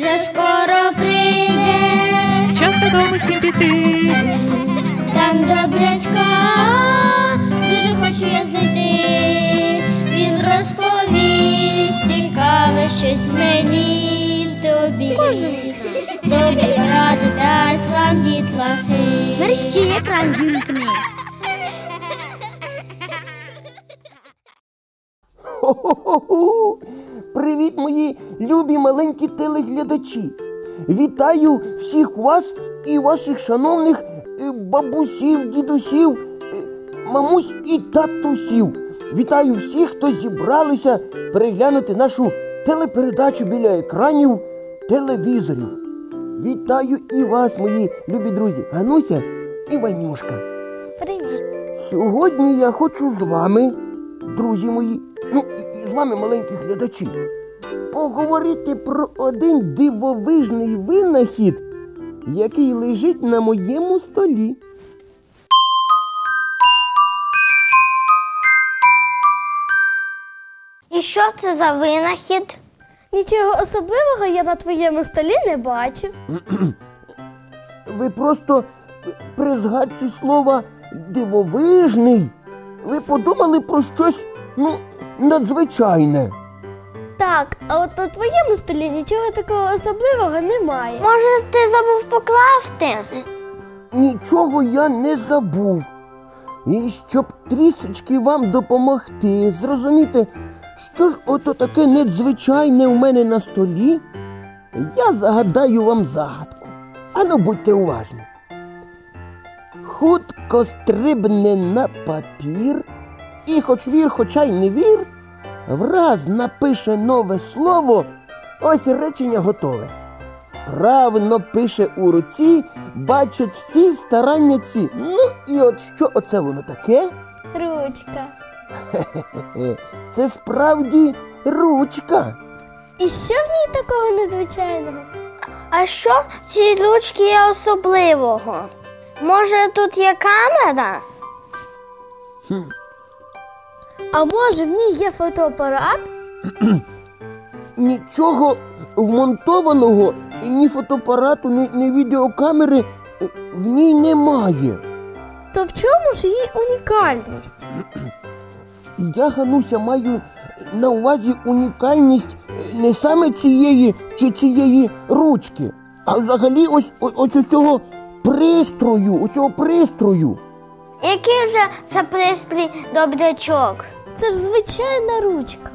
вже скоро прийде, Час додому всім піти. там добрячка, дуже хочу я знайти. Він розповість цікаве щось мені тобі. Добрі ради дасть вам дітлахи. Мерщі екран вімкни. Хо-хо-хо! Привіт, мої любі маленькі телеглядачі! Вітаю всіх вас і ваших шановних е, бабусів, дідусів, е, мамусь і татусів. Вітаю всіх, хто зібралися переглянути нашу телепередачу біля екранів телевізорів. Вітаю і вас, мої любі друзі, Гануся і Ванюшка. Привіт. Сьогодні я хочу з вами, друзі мої, ну з вами маленькі глядачі, поговорити про один дивовижний винахід, який лежить на моєму столі. І що це за винахід? Нічого особливого я на твоєму столі не бачив. Ви просто при згадці слова дивовижний. Ви подумали про щось ну, надзвичайне. Так, а от на твоєму столі нічого такого особливого немає. Може, ти забув покласти? Нічого я не забув. І щоб трішечки вам допомогти, зрозуміти, що ж ото таке надзвичайне у мене на столі, я загадаю вам загадку. Ану, будьте уважні. Хутко стрибне на папір, і хоч вір, хоча й не вір, враз напише нове слово, ось речення готове. Правно пише у руці, бачать всі старання ці. Ну і от що оце воно таке? Ручка. Це справді ручка. І що в ній такого незвичайного? А що в цій ручці є особливого? Може, тут є камера? А може в ній є фотоапарат? Нічого вмонтованого, ні фотоапарату, ні, ні відеокамери е, в ній немає. То в чому ж її унікальність? Я, Гануся, маю на увазі унікальність не саме цієї чи цієї ручки, а взагалі ось, о- ось цього пристрою, оцього пристрою. Який вже це пристрій добрячок? Це ж звичайна ручка.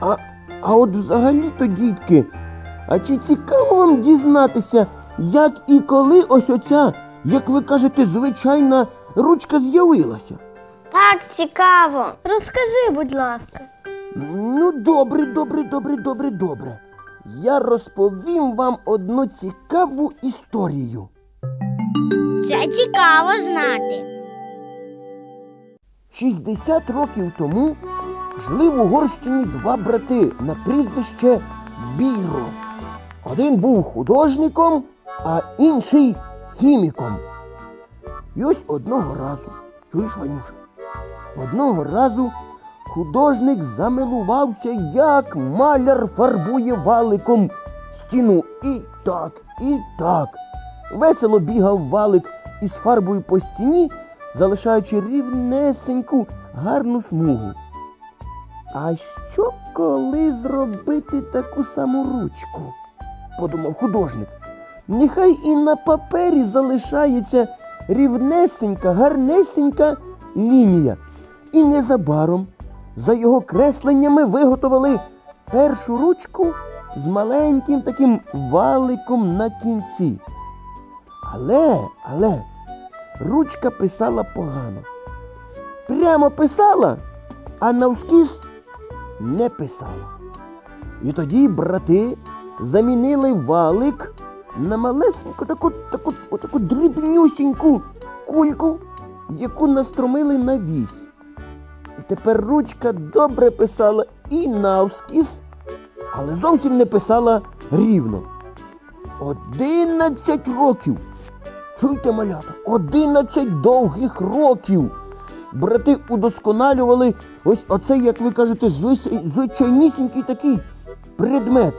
А, а от взагалі-то, дітки, а чи цікаво вам дізнатися, як і коли ось оця, як ви кажете, звичайна ручка з'явилася? Так, цікаво. Розкажи, будь ласка. Ну, добре, добре, добре, добре, добре. Я розповім вам одну цікаву історію. Це цікаво знати. 60 років тому жили в Угорщині два брати на прізвище Біро. Один був художником, а інший хіміком. І ось одного разу, чуєш, Ванюша, одного разу художник замилувався, як маляр фарбує валиком стіну. І так, і так. Весело бігав валик із фарбою по стіні, залишаючи рівнесеньку гарну смугу. А що коли зробити таку саму ручку? подумав художник. Нехай і на папері залишається рівнесенька, гарнесенька лінія. І незабаром за його кресленнями виготовили першу ручку з маленьким таким валиком на кінці. Але, але, ручка писала погано. Прямо писала, а навскіз не писала. І тоді брати замінили валик на малесеньку таку, таку, таку дрібнюсіньку кульку, яку настромили на вісь. І тепер ручка добре писала і навскіз, але зовсім не писала рівно. Одинадцять років. Чуйте, малята, одинадцять довгих років. Брати удосконалювали ось оцей, як ви кажете, звичайнісінький такий предмет.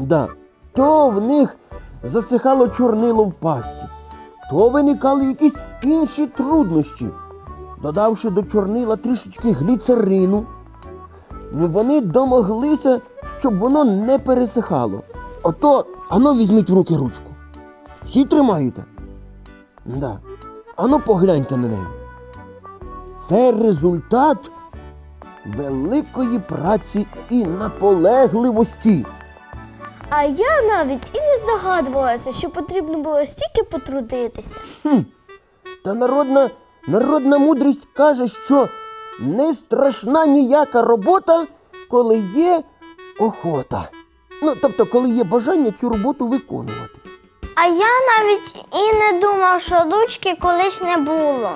Да. То в них засихало чорнило в пасті, то виникали якісь інші труднощі. Додавши до чорнила трішечки гліцерину, ну, вони домоглися, щоб воно не пересихало. Ото, ану візьміть в руки ручку. Всі тримаєте? Да. Ану погляньте на неї. Це результат великої праці і наполегливості. А я навіть і не здогадувалася, що потрібно було стільки потрудитися. Та народна, народна мудрість каже, що не страшна ніяка робота, коли є охота. Ну, тобто, коли є бажання цю роботу виконувати. А я навіть і не думав, що ручки колись не було.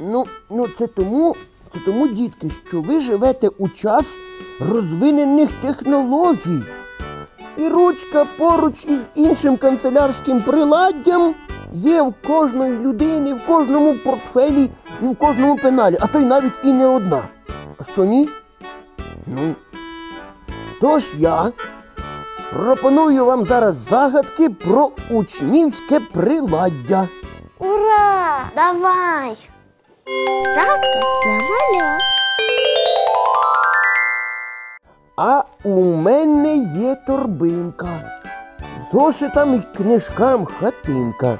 Ну, ну це тому, це тому, дітки, що ви живете у час розвинених технологій. І ручка поруч із іншим канцелярським приладдям є в кожної людини, в кожному портфелі і в кожному пеналі, а то й навіть і не одна. А що ні? Ну. Тож я пропоную вам зараз загадки про учнівське приладдя. Ура! Давай! Загадка для малят. А у мене є торбинка. Зошитам і книжкам хатинка.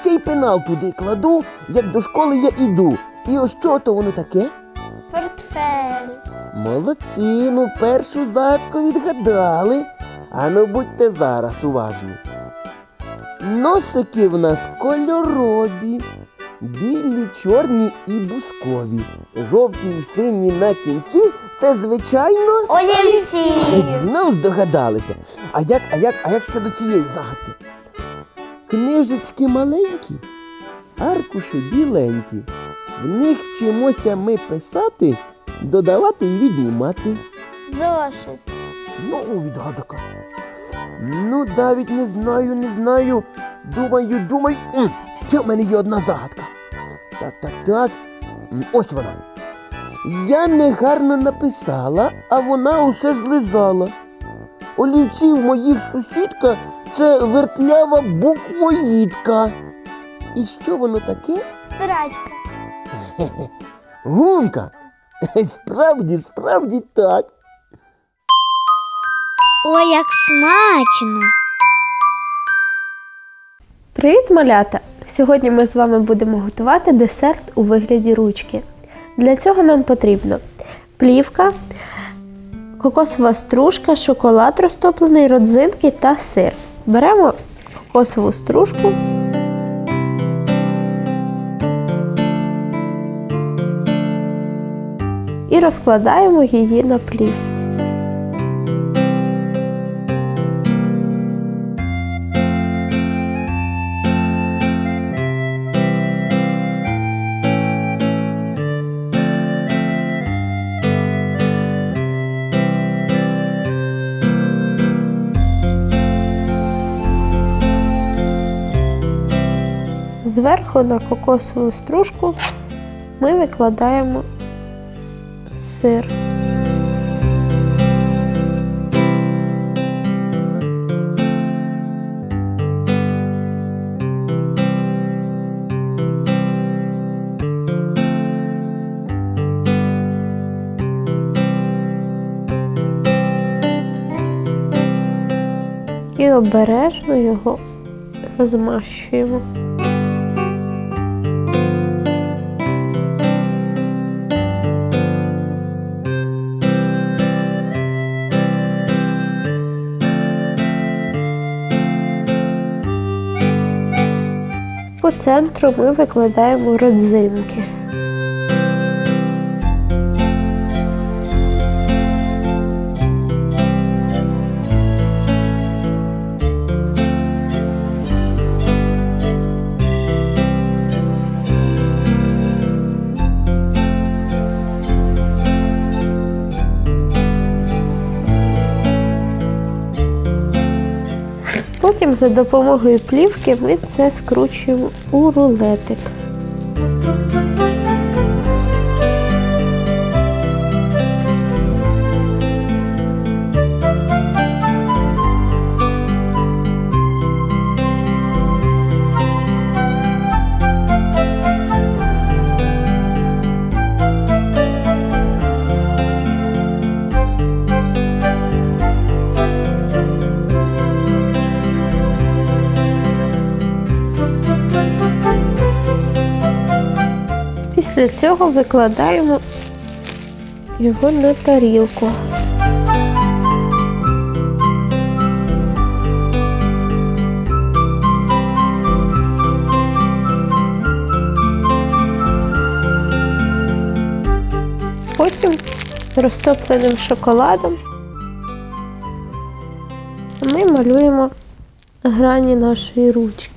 Ще й пенал туди кладу, як до школи я іду. І ось що то воно таке? Портфель. Молодці, ну першу загадку відгадали. А ну будьте зараз уважні. Носики в нас кольорові, білі, чорні і бускові. Жовті і сині на кінці це звичайно. Олівці. Геть знов здогадалися. А як, а як, а як щодо цієї загадки? Книжечки маленькі, аркуші біленькі. В них вчимося ми писати, додавати і віднімати. Зошит. Знову відгадка. Ну, навіть не знаю, не знаю. Думаю, думаю. М, Ще в мене є одна загадка. Так, так, так. М, Ось вона. Я негарно написала, а вона усе злизала. Олівці в моїх сусідка це вертлява буквоїдка. І що воно таке? Стирачка. Гумка. Справді, справді так. Ой, як смачно! Привіт, малята! Сьогодні ми з вами будемо готувати десерт у вигляді ручки. Для цього нам потрібно плівка, кокосова стружка, шоколад розтоплений, родзинки та сир. Беремо кокосову стружку. І розкладаємо її на плівці. Зверху на кокосову стружку ми викладаємо сир. І обережно його розмащуємо. Центру ми викладаємо родзинки. За допомогою плівки ми це скручуємо у рулетик. Для цього викладаємо його на тарілку. Потім розтопленим шоколадом ми малюємо грані нашої ручки.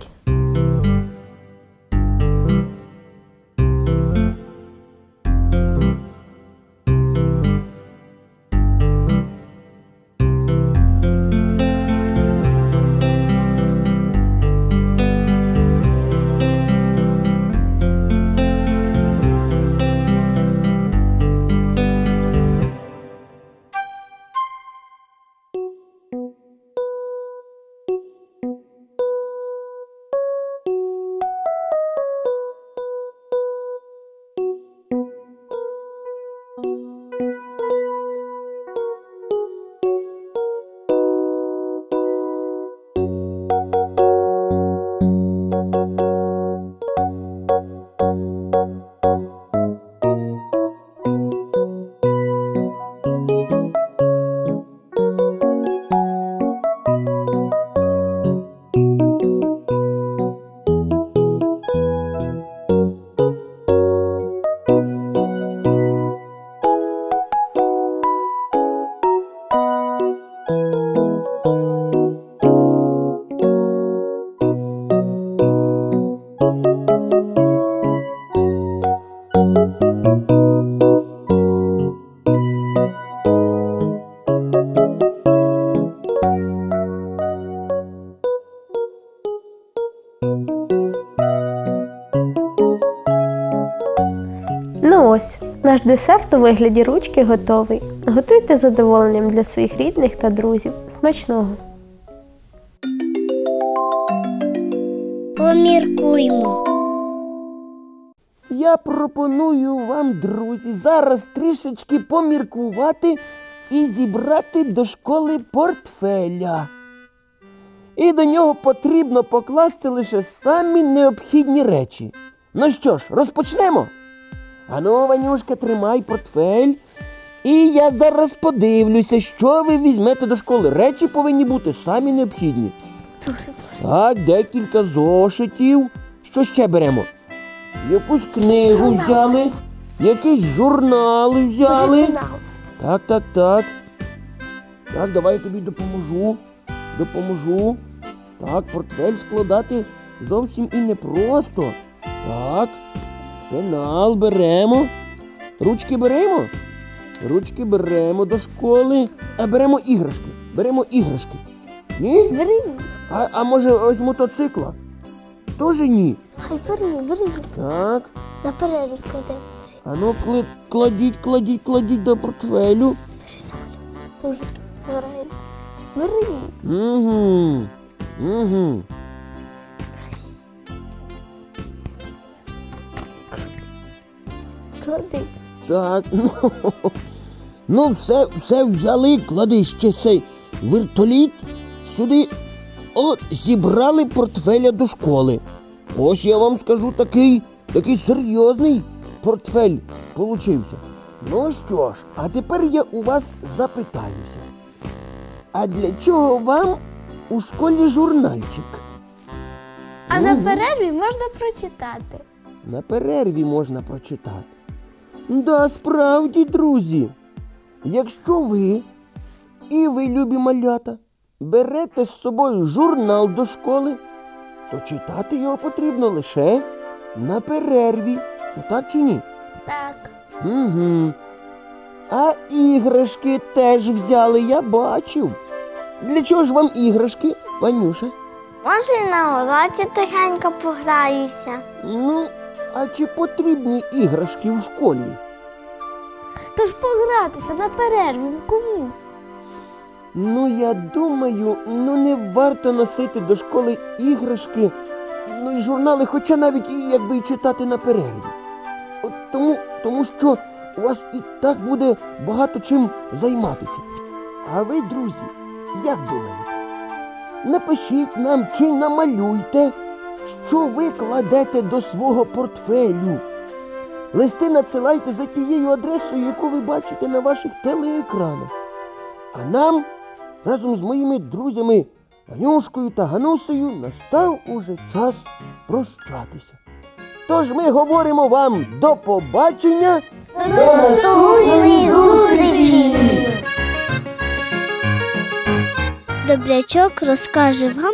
Наш десерт у вигляді ручки готовий. Готуйте з задоволенням для своїх рідних та друзів. Смачного! Поміркуймо. Я пропоную вам, друзі, зараз трішечки поміркувати і зібрати до школи портфеля. І до нього потрібно покласти лише самі необхідні речі. Ну що ж, розпочнемо? Ану, Ванюшка, тримай портфель. І я зараз подивлюся, що ви візьмете до школи. Речі повинні бути самі необхідні. Так, декілька зошитів. Що ще беремо? Якусь книгу взяли, якийсь журнал взяли. Так, так, так. Так, давай я тобі допоможу. Допоможу. Так, портфель складати зовсім і непросто. Так. Пенал беремо. Ручки беремо. Ручки беремо до школи. А беремо іграшки. Беремо іграшки. Ні? Бери, А, а може ось мотоцикла? Тоже ні. хай бери, бери. Так. На перерву склади. А ну кла- кладіть, кладіть, кладіть до портфелю. Дуже збирається. Бери. Угу. Угу. Клади. Так, ну. Ну, все, все взяли, клади ще цей вертоліт сюди. От, зібрали портфеля до школи. Ось я вам скажу такий, такий серйозний портфель получився. Ну що ж, а тепер я у вас запитаюся. А для чого вам у школі журнальчик? А на перерві можна прочитати. На перерві можна прочитати. Да, справді, друзі. Якщо ви і ви, любі малята, берете з собою журнал до школи, то читати його потрібно лише на перерві. Ну так чи ні? Так. Угу. А іграшки теж взяли, я бачив. Для чого ж вам іграшки, Ванюша? Може і на уроці тихенько пограюся. Ну, а чи потрібні іграшки в школі? Тож погратися на перерві кому? Ну, я думаю, ну не варто носити до школи іграшки, ну і журнали, хоча навіть і якби і читати на перерві. От тому, тому що у вас і так буде багато чим займатися. А ви, друзі, як думаєте? Напишіть нам чи намалюйте, що ви кладете до свого портфелю. Листи надсилайте за тією адресою, яку ви бачите на ваших телеекранах. А нам разом з моїми друзями Ганюшкою та Ганусею настав уже час прощатися. Тож ми говоримо вам до побачення. До наступної зустрічі! Добрячок розкаже вам